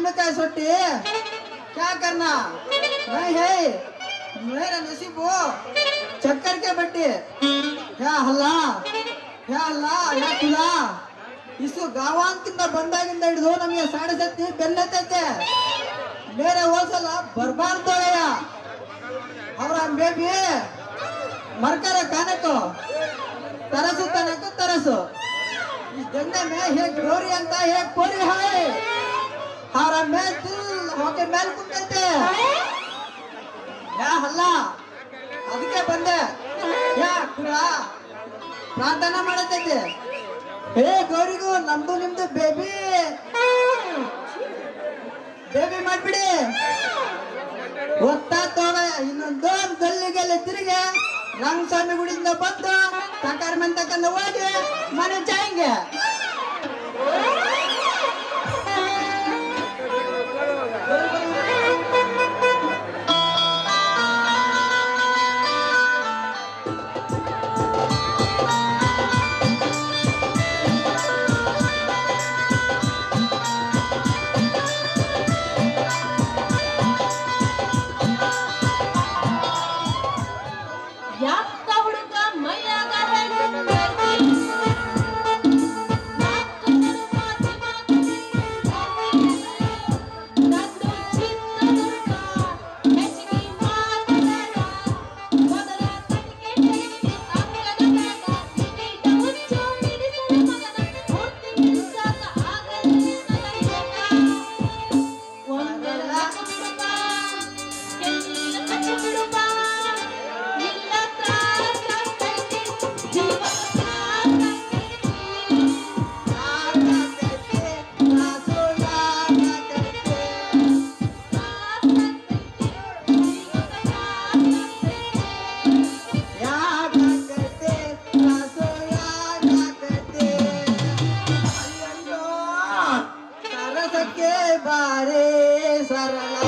ಕುಂಬಳಕಾಯಿ ಸೊಟ್ಟಿ? ಕ್ಯಾ ಕರ್ನಾ? ನೈ ಹೇ. ಮೇರ ನಸೀಬು. ಚಕ್ಕರ್ಕೆ ಬಟ್ಟಿ. ಯಾ ಹಲ್ಲ. ಯಾ ಹಲ್ಲ ಯಾ ಕುಲ. ಇಸು ಗಾವಾಂತಿಂದ ಬಂದಾಗಿಂದ ಹಿಡಿದು ನಮಗೆ ಸಾಡೆ ಸತ್ತಿ ಬೆನ್ನತೈತೆ ಬೇರೆ ಹೋದ್ಸಲ ಬರಬಾರ್ದೋಯ ಅವರ ಬೇಬಿ, ಮರ್ಕರ ಕಾನಕ್ಕೋ. ತರಸು ತನಕ ತರಸು. ಈ ಜಂಡ ಮೇ ಹೇ ಅಂತ ಹೇ ಕೋರಿ ಹಾಯ್. ಹಾರ ಮೇಲೆ ಹೋಗಿ ಮೇಲೆ ಕುಂತೈತೆ. ಯಾ ಅಲ್ಲ ಅದಕ್ಕೆ ಬಂದೆ. ಯಾ ಕುಡ? ಪ್ರಾರ್ಥನೆ ಮಾಡತೈತೆ. ಏ ಗೌರಿಗೂ ನಮ್ದು ನಿಮ್ದು ಬೇಬಿ. ಬೇಬಿ ಮಾಡ್ಬಿಡಿ. ಒತ್ತಾ ತೋಗ ಇನ್ನೊಂದು ಗಲ್ಲಿಗೆಲ್ಲ ತಿರುಗಿ ರಂಗಸ್ವಾಮಿ ಗುಡಿಯಿಂದ ಬಂದು ತಕಾರ ಮನೆ ತಕ್ಕಂದ ಹೋಗಿ, ಮನೆ ಚಾಯಂಗೆ. llevaré esa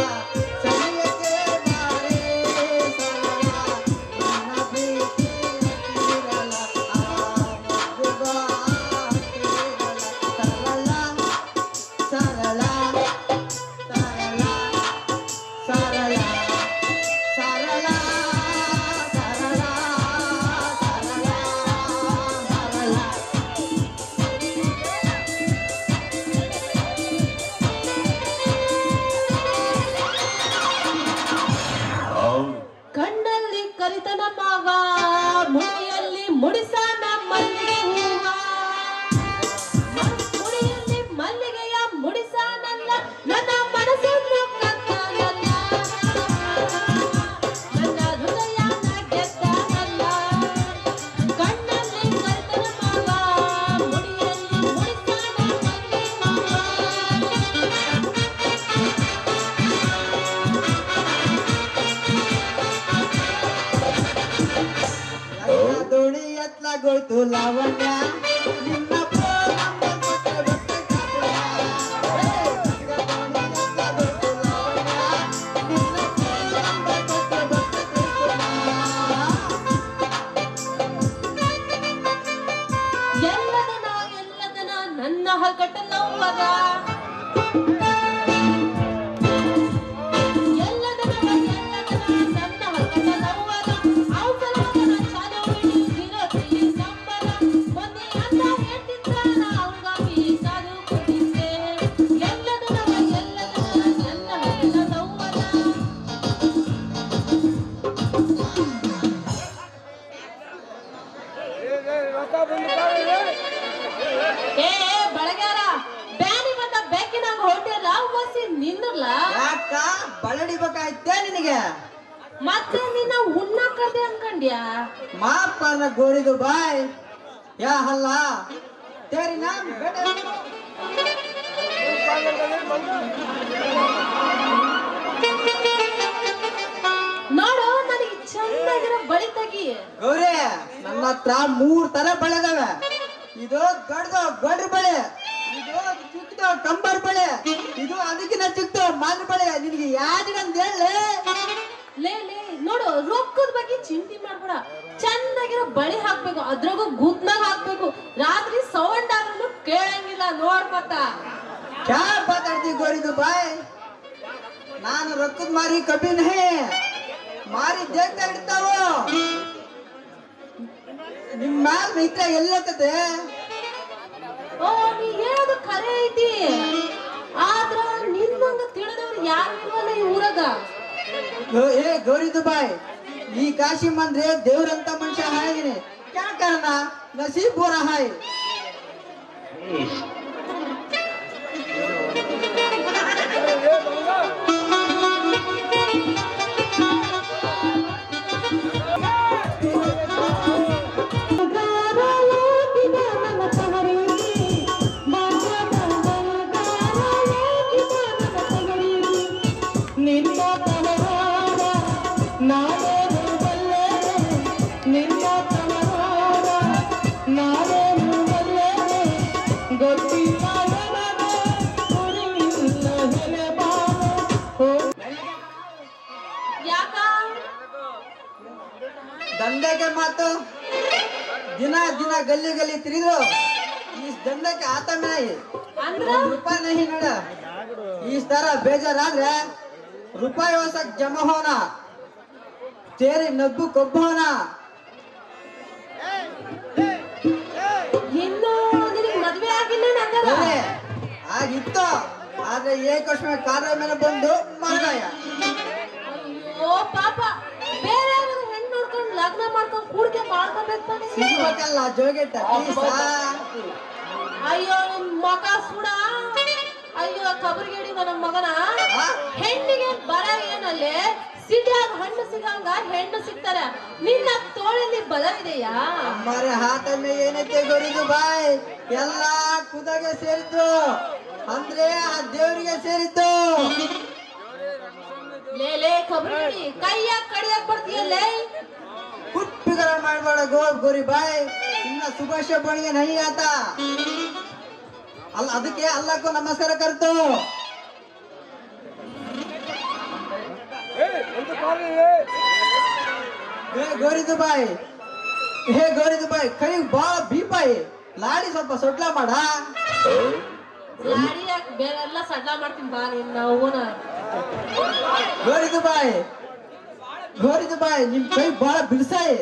गोरी बाय या हल्ला तेरी नाम ನೋಡು ನನಗೆ ಚಂದಾಗಿರೋ ಬಳಿ ತಗಿ. ಗೌರಿ ನನ್ನ ಹತ್ರ ಮೂರ್ ತರ ಬಳೆದವೆ. ಇದು ದೊಡ್ಡದು ಗೊಡ್ರ ಬಳೆ. ಇದು ಚಿಕ್ಕದು ಕಂಬರ್ ಬಳೆ. ಇದು ಅದಕ್ಕಿಂತ ಚಿಕ್ಕದು ಮಾದ್ರ ಬಳೆ. ನಿನಗೆ ಯಾವ್ದು ಹೇಳಿ ಲೇ ಲೇ ನೋಡು ರೊಕ್ಕದ ಬಗ್ಗೆ ಚಿಂತೆ ಮಾಡ್ಬೇಡ. ಚೆನ್ನಾಗಿರೋ ಬಳಿ ಹಾಕ್ಬೇಕು ಅದ್ರಾಗೂ ಗುತ್ನಾಗ ಹಾಕ್ಬೇಕು. ರಾತ್ರಿ ಸೌಂಡ್ ಆದ್ರೂ ಕೇಳಂಗಿಲ್ಲ ನೋಡ್ ಮತ್ತ. ಕ್ಯಾ ಮಾತಾಡ್ತಿ ಗೋರಿದು ಬಾಯ್ ನಾನು ರೊಕ್ಕದ ಮಾರಿ ಕಬ್ಬಿನ ಹೇ. ಮಾರಿ ದೇಗ್ತಾ ಇಡ್ತಾವ? ನಿಮ್ ಮ್ಯಾಲ ಮಿತ್ರ ಎಲ್ಲತ್ತತೆ ಓ ನೀ ಹೇಳೋದು ಖರೆ ಐತಿ. ಆದ್ರ ನಿನ್ನಂಗ ತಿಳಿದವ್ರು ಯಾರು ಇಲ್ವಲ್ಲ ಈ ಊರಾಗ? ಗೋ- ಏ ಗೌರಿದು ಬಾಯ್ ಈ ಕಾಶಿ ಮಂದ್ರೆ ದೇವ್ರಂತ ಮನುಷ್ಯ ಹಾಯಿನಿ ಕ್ಯಾ ಕಾರಣ ನಸೀಬ್ ಬೋರ ಹಾಯ್ ದಂಧೆಗೆ ಮಾತು? ದಿನ ದಿನ ಗಲ್ಲಿ ಗಲ್ಲಿ ತಿರಿದು ಈ ದಂಧೆಗೆ ಆತ ಮೇಯಿ ರೂಪಾಯಿ ನಹಿ ನೋಡ. ಈ ತರ ಬೇಜಾರಾದ್ರೆ ರೂಪಾಯಿ ಹೊಸಕ್ ಜಮಾ ಹೋನ ತೇರಿ ನಬ್ಬು ಕೊಬ್ಬೋನ ಆಗಿತ್ತು. ಆದ್ರೆ ಏಕಸ್ಮೆ ಕಾರ್ಯ ಮೇಲೆ ಬಂದು ಮರಗಾಯ ಓ ಪಾಪ ಬೇರೆ ಯಾರಾದ್ರೂ ಹೆಣ್ಣು ನೋಡ್ಕೊಂಡು ಲಗ್ನ ಮಾಡ್ಕೊಂಡು ಕೂಡ್ಕೆ ಮಾಡ್ಕೋಬೇಕು ಸಿಗ್ಬೇಕಲ್ಲ ಜೋಗೆಟ್ಟ ಅಯ್ಯೋ ನಿನ್ ಮಗ ಸುಡ. ಅಯ್ಯೋ ಕಬರ್ಗೇಡಿ ನನ್ನ ಮಗನ? ಹೆಣ್ಣಿಗೆ ಬರ ಏನಲ್ಲೇ? ಸಿಟಿಯಾಗ ಹಣ್ಣು ಸಿಗಂಗ ಹೆಣ್ಣು ಸಿಗ್ತಾರ. ನಿನ್ನ ತೋಳಲ್ಲಿ ಬಲ ಇದೆಯಾ? ಮರ ಹಾತನ್ನ ಏನೈತೆ ಗೊರಿದು ಬಾಯ್? ಎಲ್ಲ ಕುದಗೆ ಸೇರಿದ್ದು. ಅಂದ್ರೆ ಆ ದೇವರಿಗೆ ಸೇರಿದ್ದು. ಲೇ ಲೇ ಕಬರ್ಗೇಡಿ ಕೈಯಾಗ ಕಡಿಯಾಗ ಬರ್ತೀಯಲ್ಲೇ? ಹುಟ್ಟುಗರ ಮಾಡಬೇಡ ಗೋ ಗೋರಿ ಬಾಯ್. ಇನ್ನ ಸುಭಾಷ ಬಣಿಗೆ ನೈ ಆತ ಅಲ್ಲ ಅದಕ್ಕೆ ಅಲ್ಲಕ್ಕೂ ನಮಸ್ಕಾರ ಕರ್ತು. ಹೇ ಗೋರಿದು ಬಾಯ್ ಹೇ ಗೋರಿದು ಬಾಯ್ ಕೈ ಬಾ ಬೀಪಾಯಿ. ಲಾಡಿ ಸ್ವಲ್ಪ ಸೊಟ್ಲ ಮಾಡ. ಲಾಡಿ ಬೇರೆಲ್ಲ ಬೇರೆ ಸಡ್ಲ ಮಾಡ್ತೀನಿ ಬಾ ನಿನ್ನ ಗೋರಿದು ಬಾಯ್ ಗೋರಿದು ಬಾಯ್ ನಿಮ್ ಕೈ ಬಾಳ ಬಿಡ್ಸಾಯಿ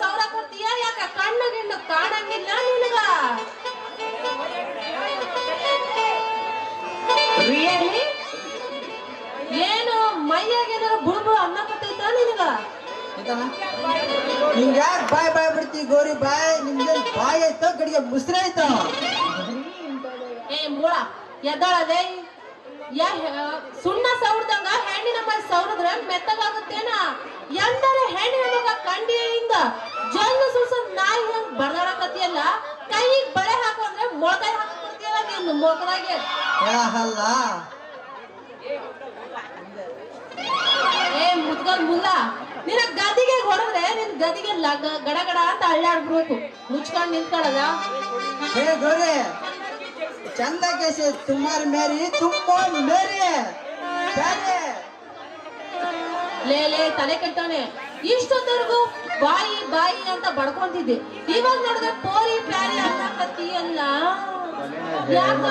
ಸೌರ ಕೊಡ್ತೀಯ? ಯಾಕ ಕಣ್ಣು ಗಿಣ್ಣು ಕಾಣಂಗಿಲ್ಲ ನಿನಗ? ರಿಯಲಿ ಏನು ಮೈಯಾಗ ಏನಾರ ಬುಳ್ಬುಳು ಅನ್ನಕತ್ತೈತ ನಿನಗ? ನಿಂಗ ಯಾಕೆ ಬಾಯ್ ಬಾಯ್ ಬಿಡ್ತಿ ಗೋರಿ ಬಾಯ್? ನಿಮ್ಗೆ ಬಾಯ್ ಆಯ್ತೋ ಗಡಿಗೆ ಮುಸ್ರೆ ಆಯ್ತೋ ಏ ಮೂಳ ಎದ್ದಾಳದೇ? ಯಾ ಸುಣ್ಣ ಸೌಡ್ದಂಗ ಹೆಣ್ಣಿನ ಮೈ ಸೌರದ್ರ ಮೆತ್ತಗಾಗುತ್ತೇನ? ಎಂದರೆ ಹೆಣ್ಣಿನ ಮಗ ಕಂಡಿಯಿಂದ ಹಿಂಗ. ಸುಸ ನಾಯಿ ನಾಯಿ ಬರ್ದಾರ ಕತಿಯಲ್ಲ ಕೈಗೆ ಬಳೆ ಹಾಕೊಂಡ್ರೆ ಮೊಳಕೈ ಹಾಕೊಡ್ತೀಯಲ್ಲ ನೀನು ಮೊಳಕದಾಗೆ ಹೇಳಲ್ಲ ಏ ಮುದ್ಗಲ್ ಮುಲ್ಲ ನಿನ್ನ ಗದಿಗೆ ಹೊಡೆದ್ರೆ ನಿನ್ ಗದಿಗೆ ಗಡ ಗಡಗಡ ಅಂತ ಅಳ್ಳಾಡ್ಬಿಡ್ಬೇಕು ಮುಚ್ಕೊಂಡ್ ನಿಂತ್ಕೊಳ್ಳದ? ಹೇ ಗೋರಿ ಚಂದ ಕೇಸಿ ತುಮಾರ್ ಮೇರಿ ತುಂಬ ಮೇರಿ ಲೇ ಲೇ ತಲೆ ಕೆಟ್ಟವನೆ. ಇಷ್ಟೊತ್ತವರೆಗೂ ಬಾಯಿ ಬಾಯಿ ಅಂತ ಬಡ್ಕೊಂತಿದ್ದೆ. ಇವಾಗ ನೋಡಿದ್ರೆ ಪೋರಿ ಪ್ಯಾರಿ ಅನ್ನಕತ್ತೀಯಲ್ಲ ಯಾಕ?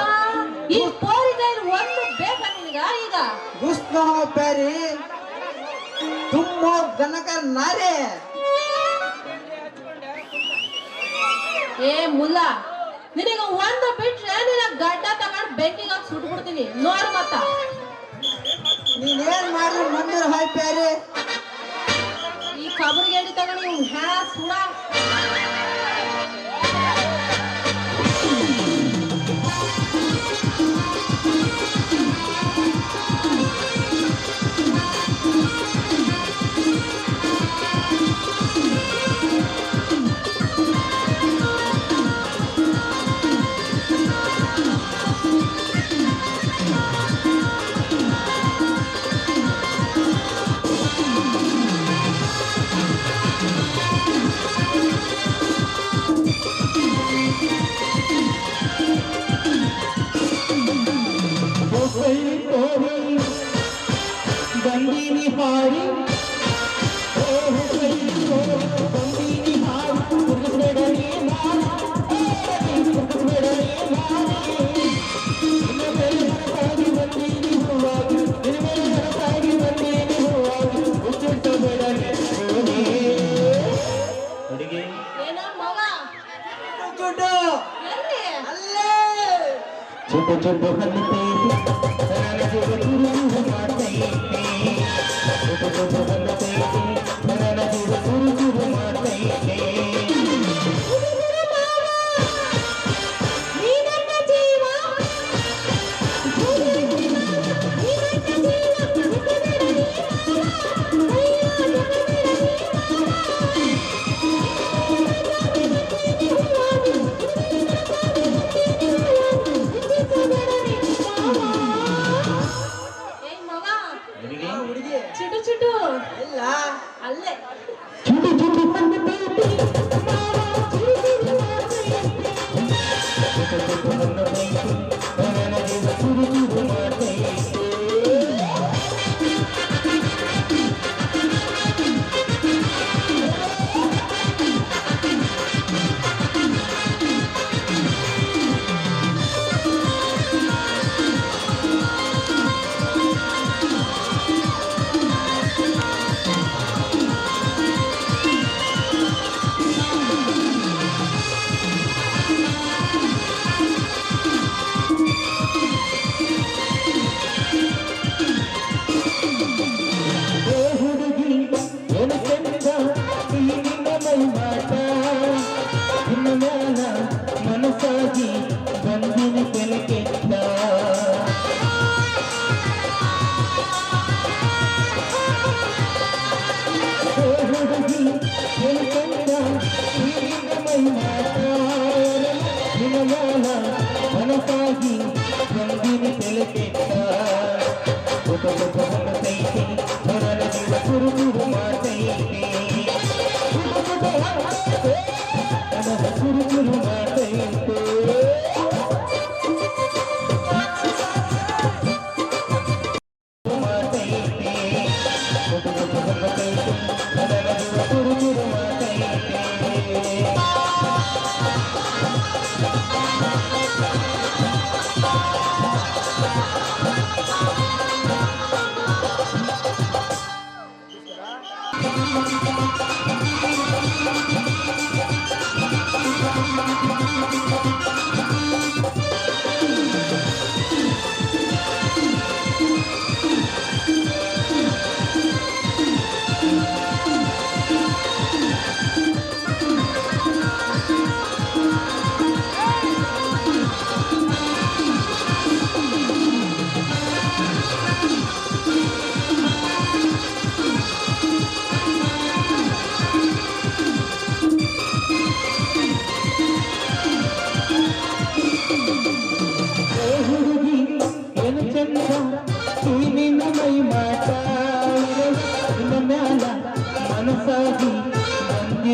ಈ ಪೋರಿ ಕೈಲಿ ಒಂದು ಬೇಕಾ ನಿನಗ? ಈಗ. ಗುಸ್ನ ಪ್ಯಾರಿ ತುಂಬ ಗನಕ ನಾರೆ. ಏ ಮುಲ್ಲ. ನಿನಗ ಒಂದು ಬಿಟ್ರೆ ನಿನ್ನ ಗಡ್ಡ ತಗೊಂಡು ಬೆಂಕಿಗೆ ಹಾಕಿ ಸುಟ್ಬಿಡ್ತೀನಿ. ನೋಡು ಮತ್ತ. ನೀನೇನ್ ಮಾಡಿದ್ರು ಮಂದಿರ ಹಾಯ್ ಪ್ಯಾರಿ ಈ ಕಬರ್ಗೇಡಿ ತಗೊಂಡು ನೀವು ಹ್ಯಾ ಸುಡ? జులుహలితే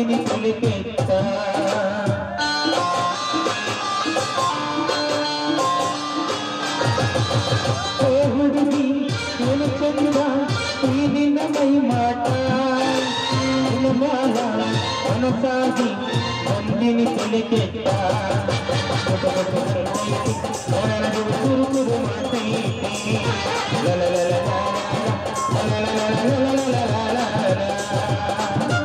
నిన్ను పిలిపెట్టా దేవుడికి నేను చెందిన నిన్నమై మాట కొనసాగి నందిని పిలికెట్టా la